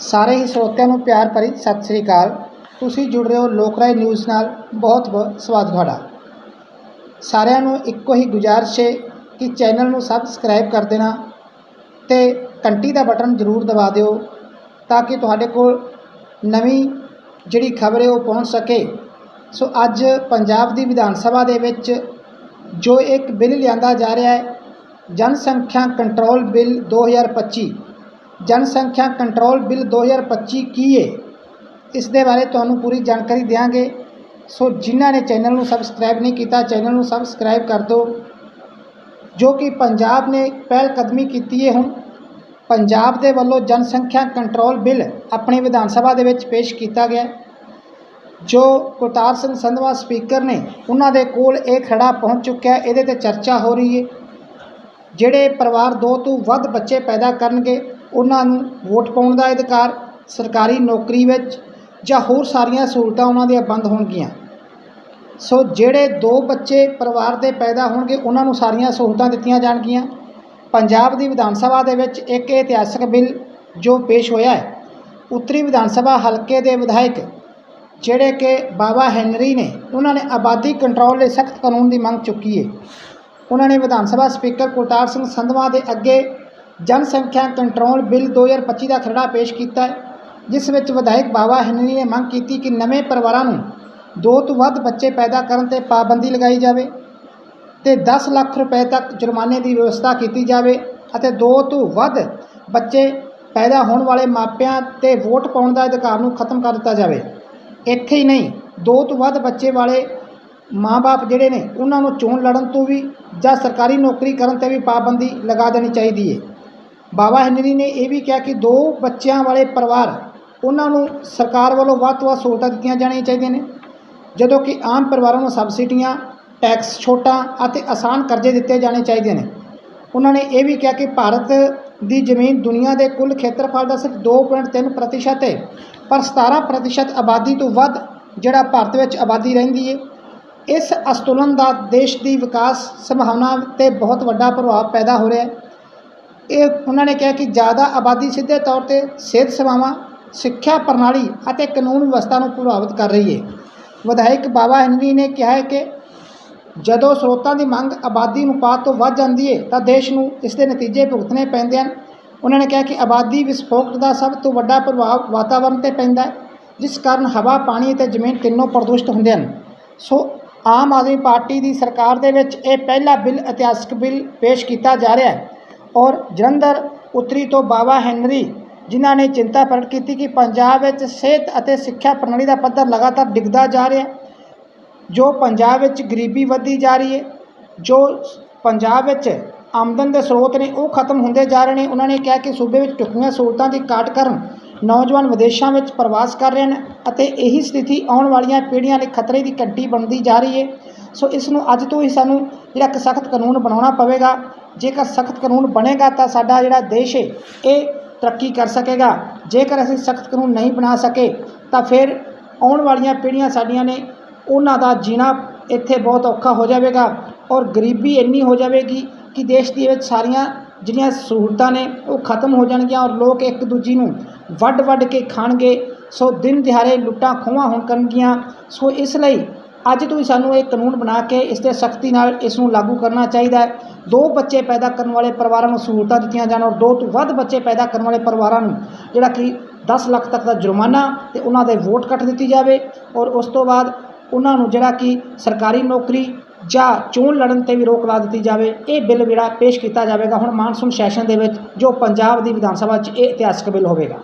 ਸਾਰੇ ਹੀ ਸਰੋਤਿਆਂ ਨੂੰ ਪਿਆਰ ਭਰੀ ਸਤਿ ਸ੍ਰੀ ਅਕਾਲ। ਤੁਸੀਂ ਜੁੜ ਰਹੇ ਹੋ ਲੋਕ ਰਾਏ ਨਿਊਜ਼ ਨਾਲ। ਬਹੁਤ ਬਹੁਤ ਸਵਾਗਤ ਤੁਹਾਡਾ। ਸਾਰਿਆਂ ਨੂੰ ਇੱਕੋ ਹੀ ਗੁਜ਼ਾਰਿਸ਼ ਹੈ ਕਿ ਚੈਨਲ ਨੂੰ ਸਬਸਕ੍ਰਾਈਬ ਕਰ ਦੇਣਾ ਤੇ ਘੰਟੀ ਦਾ ਬਟਨ ਜ਼ਰੂਰ ਦਬਾ ਦਿਓ ਤਾਂ ਕਿ ਤੁਹਾਡੇ ਕੋਲ ਨਵੀਂ ਜਿਹੜੀ ਖਬਰ ਹੈ ਉਹ ਪਹੁੰਚ ਸਕੇ। ਸੋ ਅੱਜ ਪੰਜਾਬ ਦੀ ਵਿਧਾਨ ਸਭਾ ਦੇ ਵਿੱਚ ਜੋ ਇੱਕ ਬਿੱਲ ਲਿਆਂਦਾ ਜਾ ਰਿਹਾ ਹੈ, ਜਨਸੰਖਿਆ ਕੰਟਰੋਲ ਬਿੱਲ 2025 ਜਨਸੰਖਿਆ ਕੰਟਰੋਲ ਬਿੱਲ 2025 ਕੀ ਹੈ ਇਸ ਦੇ ਬਾਰੇ ਤੁਹਾਨੂੰ ਪੂਰੀ ਜਾਣਕਾਰੀ ਦਿਆਂਗੇ। ਸੋ ਜਿਨ੍ਹਾਂ ਨੇ ਚੈਨਲ ਨੂੰ ਸਬਸਕ੍ਰਾਈਬ ਨਹੀਂ ਕੀਤਾ, ਚੈਨਲ ਨੂੰ ਸਬਸਕ੍ਰਾਈਬ ਕਰ ਦਿਓ, ਜੋ ਕਿ ਪੰਜਾਬ ਨੇ ਪਹਿਲ ਕਦਮੀ ਕੀਤੀ ਹੈ ਹੁਣ। ਪੰਜਾਬ ਦੇ ਵੱਲੋਂ ਜਨਸੰਖਿਆ ਕੰਟਰੋਲ ਬਿੱਲ ਆਪਣੀ ਵਿਧਾਨ ਸਭਾ ਦੇ ਵਿੱਚ ਪੇਸ਼ ਕੀਤਾ ਗਿਆ ਜੋ ਕੁਲਤਾਰ ਸਿੰਘ ਸੰਧਵਾ ਸਪੀਕਰ ਨੇ ਉਹਨਾਂ ਦੇ ਕੋਲ ਇਹ ਖੜਾ ਪਹੁੰਚ ਚੁੱਕਿਆ ਇਹਦੇ ਤੇ ਚਰਚਾ ਹੋ ਰਹੀ ਹੈ ਜਿਹੜੇ ਪਰਿਵਾਰ ਦੋ ਤੋਂ ਵੱਧ ਬੱਚੇ ਪੈਦਾ ਕਰਨਗੇ ਉਹਨਾਂ ਨੂੰ ਵੋਟ ਪਾਉਣ ਦਾ ਅਧਿਕਾਰ ਸਰਕਾਰੀ ਨੌਕਰੀ ਵਿੱਚ ਜਾਂ ਹੋਰ ਸਾਰੀਆਂ ਸਹੂਲਤਾਂ ਉਹਨਾਂ ਦੀਆਂ ਬੰਦ ਹੋਣਗੀਆਂ। ਸੋ ਜਿਹੜੇ ਦੋ ਬੱਚੇ ਪਰਿਵਾਰ ਦੇ ਪੈਦਾ ਹੋਣਗੇ, ਉਹਨਾਂ ਨੂੰ ਸਾਰੀਆਂ ਸਹੂਲਤਾਂ ਦਿੱਤੀਆਂ ਜਾਣਗੀਆਂ। ਪੰਜਾਬ ਦੀ ਵਿਧਾਨ ਸਭਾ ਦੇ ਵਿੱਚ ਇੱਕ ਇਤਿਹਾਸਕ ਬਿੱਲ ਜੋ ਪੇਸ਼ ਹੋਇਆ ਹੈ, ਉੱਤਰੀ ਵਿਧਾਨ ਸਭਾ ਹਲਕੇ ਦੇ ਵਿਧਾਇਕ ਜਿਹੜੇ ਕਿ ਬਾਬਾ ਹੈਨਰੀ ਨੇ, ਉਹਨਾਂ ਨੇ ਆਬਾਦੀ ਕੰਟਰੋਲ ਲਈ ਸਖਤ ਕਾਨੂੰਨ ਦੀ ਮੰਗ ਚੁੱਕੀ ਹੈ। ਉਹਨਾਂ ਨੇ ਵਿਧਾਨ ਸਭਾ ਸਪੀਕਰ ਕੁਲਤਾਰ ਸਿੰਘ ਸੰਧਵਾ ਦੇ ਅੱਗੇ ਜਨਸੰਖਿਆ ਕੰਟਰੋਲ ਬਿੱਲ 2025 ਦਾ ਖਰੜਾ ਪੇਸ਼ ਕੀਤਾ ਹੈ, ਜਿਸ ਵਿੱਚ ਵਿਧਾਇਕ ਬਾਬਾ ਹੈਨਰੀ ਨੇ ਮੰਗ ਕੀਤੀ ਕਿ ਨਵੇਂ ਪਰਿਵਾਰਾਂ ਨੂੰ ਦੋ ਤੋਂ ਵੱਧ ਬੱਚੇ ਪੈਦਾ ਕਰਨ ਤੇ ਪਾਬੰਦੀ ਲਗਾਈ ਜਾਵੇ ਤੇ 10 ਲੱਖ ਰੁਪਏ ਤੱਕ ਜੁਰਮਾਨੇ ਦੀ ਵਿਵਸਥਾ ਕੀਤੀ ਜਾਵੇ ਅਤੇ ਦੋ ਤੋਂ ਵੱਧ ਬੱਚੇ ਪੈਦਾ ਹੋਣ ਵਾਲੇ ਮਾਪਿਆਂ ਤੇ ਵੋਟ ਪਾਉਣ ਦਾ ਅਧਿਕਾਰ ਨੂੰ ਖਤਮ ਕਰ ਦਿੱਤਾ ਜਾਵੇ। ਇੱਥੇ ਹੀ ਨਹੀਂ, ਦੋ ਤੋਂ ਵੱਧ ਬੱਚੇ ਵਾਲੇ ਮਾਂ-ਬਾਪ ਜਿਹੜੇ ਨੇ, ਉਹਨਾਂ ਨੂੰ ਚੋਣ ਲੜਨ ਤੋਂ ਵੀ ਜਾਂ ਸਰਕਾਰੀ ਨੌਕਰੀ ਕਰਨ ਤੇ ਵੀ ਪਾਬੰਦੀ ਲਗਾ ਦੇਣੀ ਚਾਹੀਦੀ ਹੈ ਬਾਬਾ ਹੈਨਰੀ ਨੇ ਇਹ ਵੀ ਕਿਹਾ ਕਿ ਦੋ ਬੱਚਿਆਂ ਵਾਲੇ ਪਰਿਵਾਰ ਉਹਨਾਂ ਨੂੰ ਸਰਕਾਰ ਵੱਲੋਂ ਵੱਧ ਤੋਂ ਵੱਧ ਸਹੂਲਤਾਂ ਦਿੱਤੀਆਂ ਜਾਣੀਆਂ ਚਾਹੀਦੀਆਂ ਨੇ। ਜਦੋਂ ਕਿ ਆਮ ਪਰਿਵਾਰਾਂ ਨੂੰ ਸਬਸਿਡੀਆਂ, ਟੈਕਸ ਛੋਟਾਂ ਅਤੇ ਆਸਾਨ ਕਰਜ਼ੇ ਦਿੱਤੇ ਜਾਣੇ ਚਾਹੀਦੇ ਨੇ। ਉਹਨਾਂ ਨੇ ਇਹ ਵੀ ਕਿਹਾ ਕਿ ਭਾਰਤ ਦੀ ਜ਼ਮੀਨ ਦੁਨੀਆ ਦੇ ਕੁੱਲ ਖੇਤਰਫਲ ਦਾ ਸਿਰਫ 2.3 ਪ੍ਰਤੀਸ਼ਤ ਹੈ, ਪਰ 17 ਪ੍ਰਤੀਸ਼ਤ ਆਬਾਦੀ ਤੋਂ ਵੱਧ ਜਿਹੜਾ ਭਾਰਤ ਵਿੱਚ ਆਬਾਦੀ ਰਹਿੰਦੀ ਹੈ, ਇਸ ਅਸਤੁਲਨ ਦਾ ਦੇਸ਼ ਦੀ ਵਿਕਾਸ ਸੰਭਾਵਨਾ ਤੇ ਬਹੁਤ ਵੱਡਾ ਪ੍ਰਭਾਵ ਪੈਦਾ ਹੋ ਰਿਹਾ ਹੈ। ਇਹ ਉਹਨਾਂ ਨੇ ਕਿਹਾ ਕਿ ਜ਼ਿਆਦਾ ਆਬਾਦੀ ਸਿੱਧੇ ਤੌਰ ਤੇ ਸਿਹਤ ਸੇਵਾਵਾਂ, ਸਿੱਖਿਆ ਪ੍ਰਣਾਲੀ ਅਤੇ ਕਾਨੂੰਨ ਵਿਵਸਥਾ ਨੂੰ ਪ੍ਰਭਾਵਿਤ ਕਰ ਰਹੀ ਹੈ ਵਿਧਾਇਕ ਬਾਬਾ ਹੈਨਰੀ ਨੇ ਕਿਹਾ ਹੈ ਕਿ ਜਦੋਂ ਸਰੋਤਾਂ ਦੀ ਮੰਗ ਆਬਾਦੀ ਅਨੁਪਾਤ ਤੋਂ ਵੱਧ ਜਾਂਦੀ ਹੈ ਤਾਂ ਦੇਸ਼ ਨੂੰ ਇਸ ਦੇ ਨਤੀਜੇ ਭੁਗਤਣੇ ਪੈਂਦੇ ਹਨ। ਉਹਨਾਂ ਨੇ ਕਿਹਾ ਕਿ ਆਬਾਦੀ ਵਿਸਫੋਟ ਦਾ ਸਭ ਤੋਂ ਵੱਡਾ ਪ੍ਰਭਾਵ ਵਾਤਾਵਰਣ ਤੇ ਪੈਂਦਾ ਹੈ, ਜਿਸ ਕਾਰਨ ਹਵਾ, ਪਾਣੀ ਅਤੇ ਜ਼ਮੀਨ ਤਿੰਨੋਂ ਪ੍ਰਦੂਸ਼ਿਤ ਹੁੰਦੇ ਹਨ। ਸੋ, ਆਮ ਆਦਮੀ ਪਾਰਟੀ ਦੀ ਸਰਕਾਰ ਦੇ ਵਿੱਚ ਇਹ ਪਹਿਲਾ ਬਿੱਲ, ਇਤਿਹਾਸਕ ਬਿੱਲ ਪੇਸ਼ ਕੀਤਾ ਜਾ ਰਿਹਾ ਹੈ। ਔਰ ਜਲੰਧਰ ਉੱਤਰੀ ਤੋਂ ਬਾਬਾ ਹੈਨਰੀ, ਜਿਨ੍ਹਾਂ ਨੇ ਚਿੰਤਾ ਪ੍ਰਗਟ ਕੀਤੀ ਕਿ ਪੰਜਾਬ ਵਿੱਚ ਸਿਹਤ ਅਤੇ ਸਿੱਖਿਆ ਪ੍ਰਣਾਲੀ ਦਾ ਪੱਧਰ ਲਗਾਤਾਰ ਡਿੱਗਦਾ ਜਾ ਰਿਹਾ ਜੋ ਪੰਜਾਬ ਵਿੱਚ ਗਰੀਬੀ ਵੱਧਦੀ ਜਾ ਰਹੀ ਹੈ, ਜੋ ਪੰਜਾਬ ਵਿੱਚ ਆਮਦਨ ਦੇ ਸਰੋਤ ਨੇ ਉਹ ਖਤਮ ਹੁੰਦੇ ਜਾ ਰਹੇ ਨੇ, ਉਹਨਾਂ ਨੇ ਕਿਹਾ ਕਿ ਸੂਬੇ ਵਿੱਚ ਟੁਕੀਆਂ ਸਹੂਲਤਾਂ ਦੀ ਘਾਟ ਕਾਰਨ ਨੌਜਵਾਨ ਵਿਦੇਸ਼ਾਂ ਵਿੱਚ ਪ੍ਰਵਾਸ ਕਰ ਰਹੇ ਨੇ ਅਤੇ ਇਹੀ ਸਥਿਤੀ ਆਉਣ ਵਾਲੀਆਂ ਪੀੜ੍ਹੀਆਂ ਲਈ ਖਤਰੇ ਦੀ ਘੰਟੀ ਬਣਦੀ ਜਾ ਰਹੀ ਹੈ। ਸੋ ਇਸ ਨੂੰ ਅੱਜ ਤੋਂ ਹੀ ਸਾਨੂੰ ਜਿਹੜਾ ਇੱਕ ਸਖਤ ਕਾਨੂੰਨ ਬਣਾਉਣਾ ਪਵੇਗਾ ਜੇਕਰ ਸਖਤ ਕਾਨੂੰਨ ਬਣੇਗਾ ਤਾਂ ਸਾਡਾ ਜਿਹੜਾ ਦੇਸ਼ ਹੈ, ਇਹ ਤਰੱਕੀ ਕਰ ਸਕੇਗਾ। ਜੇਕਰ ਅਸੀਂ ਸਖਤ ਕਾਨੂੰਨ ਨਹੀਂ ਬਣਾ ਸਕੇ, ਤਾਂ ਫਿਰ ਆਉਣ ਵਾਲੀਆਂ ਪੀੜ੍ਹੀਆਂ ਸਾਡੀਆਂ ਨੇ ਉਹਨਾਂ ਦਾ ਜੀਣਾ ਇੱਥੇ ਬਹੁਤ ਔਖਾ ਹੋ ਜਾਵੇਗਾ ਔਰ ਗਰੀਬੀ ਇੰਨੀ ਹੋ ਜਾਵੇਗੀ ਕਿ ਦੇਸ਼ ਦੇ ਵਿੱਚ ਸਾਰੀਆਂ ਜਿਹੜੀਆਂ ਸਹੂਲਤਾਂ ਨੇ, ਉਹ ਖਤਮ ਹੋ ਜਾਣਗੀਆਂ ਔਰ ਲੋਕ ਇੱਕ ਦੂਜੀ ਨੂੰ ਵੱਡ ਵੱਡ ਕੇ ਖਾਣਗੇ। ਸੋ ਦਿਨ ਦਿਹਾੜੇ ਲੁੱਟਾਂ ਖੋਹਾਂ ਹੋਣ ਕਰਨਗੀਆਂ। ਸੋ ਇਸ ਲਈ ਅੱਜ ਤੋਂ ਹੀ ਸਾਨੂੰ ਇਹ ਕਾਨੂੰਨ ਬਣਾ ਕੇ ਇਸ ਤੇ ਸਖਤੀ ਨਾਲ ਇਸ ਨੂੰ ਲਾਗੂ ਕਰਨਾ ਚਾਹੀਦਾ ਹੈ। ਦੋ ਬੱਚੇ ਪੈਦਾ ਕਰਨ ਵਾਲੇ ਪਰਿਵਾਰਾਂ ਨੂੰ ਸਹੂਲਤਾਂ ਦਿੱਤੀਆਂ ਜਾਣ ਔਰ ਦੋ ਤੋਂ ਵੱਧ ਬੱਚੇ ਪੈਦਾ ਕਰਨ ਵਾਲੇ ਪਰਿਵਾਰਾਂ ਨੂੰ ਜਿਹੜਾ ਕਿ 10 ਲੱਖ ਤੱਕ ਦਾ ਜੁਰਮਾਨਾ ਤੇ ਉਹਨਾਂ ਦੇ ਵੋਟ ਕੱਟ ਦਿੱਤੀ ਜਾਵੇ ਔਰ ਉਸ ਤੋਂ ਬਾਅਦ ਉਹਨਾਂ ਨੂੰ ਜਿਹੜਾ ਕਿ ਸਰਕਾਰੀ ਨੌਕਰੀ ਜਾਂ ਚੋਣ ਲੜਨ ਤੇ ਵੀ ਰੋਕ ਲਾ ਦਿੱਤੀ ਜਾਵੇ। ਇਹ ਬਿੱਲ ਜਿਹੜਾ ਪੇਸ਼ ਕੀਤਾ ਜਾਵੇਗਾ ਹੁਣ ਮਾਨਸੂਨ ਸੈਸ਼ਨ ਦੇ ਵਿੱਚ ਜੋ ਪੰਜਾਬ ਦੀ ਵਿਧਾਨ ਸਭਾ 'ਚ ਇਹ ਇਤਿਹਾਸਕ ਬਿੱਲ ਹੋਵੇਗਾ।